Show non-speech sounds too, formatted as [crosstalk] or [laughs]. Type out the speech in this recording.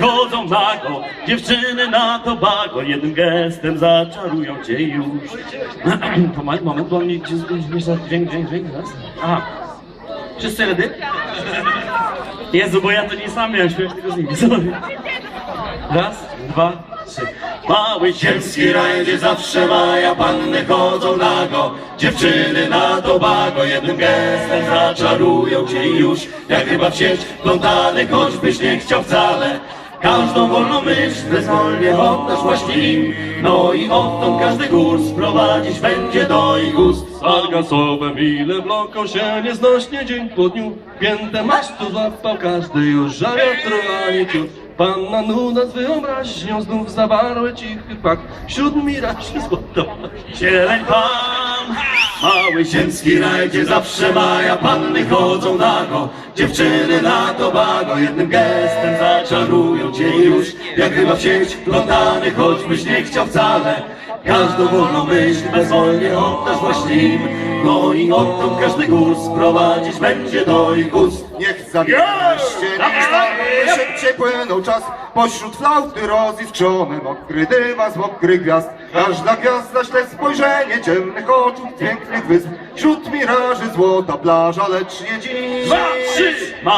Chodzą nago, dziewczyny na tobago, jednym gestem zaczarują cię już. [clears throat] To ma- moment, bo mnie gdzieś dźwięk, dźwięk, dźwięk, raz. Aha. Wszyscy redy? [laughs] Jezu, bo ja to nie sam miałem śpiewać, tylko z nimi. Sorry. Raz, dwa, trzy. Mały ziemski raj, gdzie zawsze maja panny chodzą nago. Dziewczyny na tobago, jednym gestem zaczarują cię już. Jak chyba w sieć plątany, choćbyś nie chciał wcale. Każdą wolną myśl bezwolnie oddasz właśnie im. No i odtąd każdy gór sprowadzić będzie do ich ust. Sargasowe mile wloką się nieznośnie dzień po dniu Piętę masz tu złapał każdy już żal wiatru ani ciut Panna nuda z wyobraźnią znów zawarły cichy pak Wśród miraczy złota Zieleń pan, mały ziemski raj, gdzie zawsze maja panny chodzą nago. Dziewczyny na tobago, jednym gestem zaczarują cię już. Jak chyba w sieć plątany, choćbyś nie chciał wcale. Każdą wolną myśl bezwolnie oddasz właśnie im. No i odtąd każdy gór sprowadzić będzie do ich ust. Niech zawieszcie, niech szybciej płynął czas Pośród flauty roziskrzone mokry dymas, mokry gwiazd. Każda gwiazda śle spojrzenie ciemnych oczu pięknych wysp. Wśród miraży złota plaża, lecz nie dziś. Dwa, trzy, ma